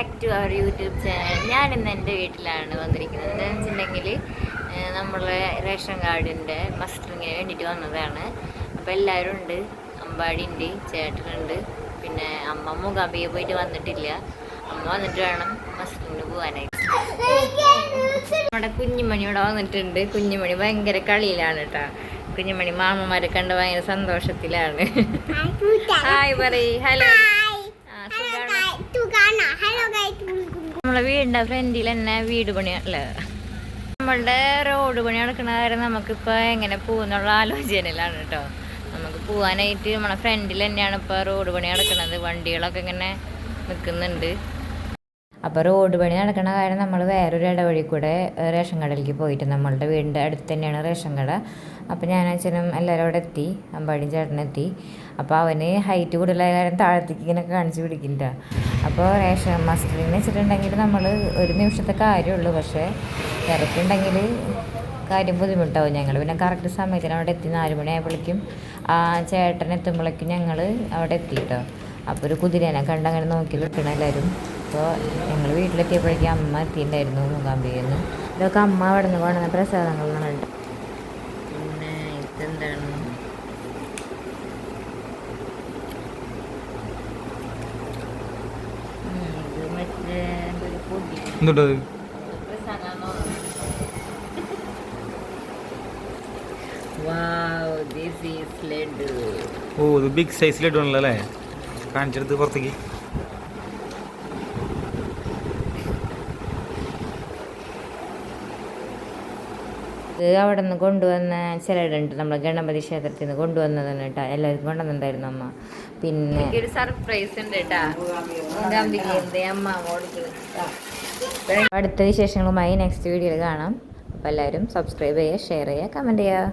Back to our YouTube channel ഞാൻ ഇന്ന് എന്റെ വീട്ടിലാണ് വന്നിരിക്കുന്നത്. എന്താണെന്ന് വെച്ചിട്ടുണ്ടെങ്കിൽ നമ്മളെ റേഷൻ കാർഡിന്റെ മസ്റ്ററിങ്ങിന് വേണ്ടിയിട്ട് വന്നതാണ്. അപ്പോൾ എല്ലാവരും ഉണ്ട്. അമ്പാടി ഉണ്ട് ചേട്ടനുണ്ട്. പിന്നെ അമ്മ മൂകാംബിക പോയിട്ട് വന്നിട്ടില്ല. അമ്മ വന്നിട്ട് വേണം മസ്റ്ററിങ്ങിന് പോകാനായിട്ട് നമ്മുടെ കുഞ്ഞുമണി ഇവിടെ വന്നിട്ടുണ്ട്. കുഞ്ഞുമണി ഭയങ്കര കളിയിലാണ് കേട്ടോ കുഞ്ഞുമണി മാമന്മാരെ കണ്ട് ഭയങ്കര സന്തോഷത്തിലാണ്. ഹായ് പറയ്. ഹലോ ആ സുഖാണ്? നമ്മളെ വീടിന്റെ ഫ്രണ്ടിൽ തന്നെ വീട് പണിയല്ല നമ്മളുടെ റോഡ് പണി നടക്കുന്ന കാര്യം നമുക്കിപ്പോൾ എങ്ങനെ പോകുന്നുള്ള ആലോചനയിലാണ് കേട്ടോ. നമുക്ക് പോകാനായിട്ട് നമ്മളെ ഫ്രണ്ടിൽ തന്നെയാണ് ഇപ്പോൾ റോഡ് പണി നടക്കുന്നത് വണ്ടികളൊക്കെ ഇങ്ങനെ നിൽക്കുന്നുണ്ട് അപ്പോൾ റോഡ് പണി നടക്കണ കാര്യം നമ്മൾ വേറൊരു ഇടവഴി കൂടെ റേഷൻ കടയിലേക്ക് പോയിട്ട് നമ്മളുടെ വീടിന്റെ അടുത്ത് തന്നെയാണ് റേഷൻ കട. അപ്പോൾ ഞാൻ അച്ഛനും എല്ലാവരും അവിടെ എത്തി അമ്പാടിയും ചേട്ടനെത്തി അപ്പോൾ അവന് ഹൈറ്റ് കൂടുതലായ കാര്യം താഴത്തേക്ക് ഇങ്ങനെ കാണിച്ച് പിടിക്കില്ല അപ്പോൾ റേഷൻ മസ്റ്ററിന്ന് വെച്ചിട്ടുണ്ടെങ്കിൽ നമ്മൾ ഒരു നിമിഷത്തെ കാര്യമുള്ളൂ പക്ഷേ തിരക്കുണ്ടെങ്കിൽ കാര്യം ബുദ്ധിമുട്ടാവും. ഞങ്ങൾ പിന്നെ കറക്റ്റ് സമയത്തിന് അവിടെ എത്തി. നാല് മണിയായപ്പോഴേക്കും ആ ചേട്ടൻ എത്തുമ്പോഴേക്കും ഞങ്ങൾ അവിടെ എത്തി കേട്ടോ അപ്പോൾ ഒരു കുതിരേനെ കണ്ടങ്ങനെ നോക്കി നിൽക്കണം എല്ലാവരും അപ്പോൾ ഞങ്ങൾ വീട്ടിലെത്തിയപ്പോഴേക്കും അമ്മ എത്തിയിട്ടുണ്ടായിരുന്നു മൂകാംബികന്ന് ഇതൊക്കെ അമ്മ അവിടെ നിന്ന് കൊണ്ടുവന്ന പ്രസാദങ്ങളാണ് കേട്ടോ പിന്നെ ഇതെന്താണ്? എന്തുണ്ടത് ലഡു. ഓ ഇത് ബിഗ് സൈസിൽ ആണല്ലോ അല്ലേ? കാണിച്ചെടുത്ത് പുറത്തേക്ക്. ഇത് അവിടെ നിന്ന് കൊണ്ടുവന്ന ചിലരുണ്ട്. നമ്മൾ ഗണപതി ക്ഷേത്രത്തിൽ നിന്ന് കൊണ്ടുവന്നതാണ് കേട്ടോ എല്ലാവർക്കും കൊണ്ടുവന്നിട്ടുണ്ടായിരുന്നു അമ്മ. പിന്നെ ഒരു സർപ്രൈസ് ഉണ്ട് കേട്ടോ അമ്മ അടുത്ത വിശേഷങ്ങളുമായി നെക്സ്റ്റ് വീഡിയോയിൽ കാണാം. അപ്പോൾ എല്ലാവരും സബ്സ്ക്രൈബ് ചെയ്യുക ഷെയർ ചെയ്യുക കമന്റ് ചെയ്യുക.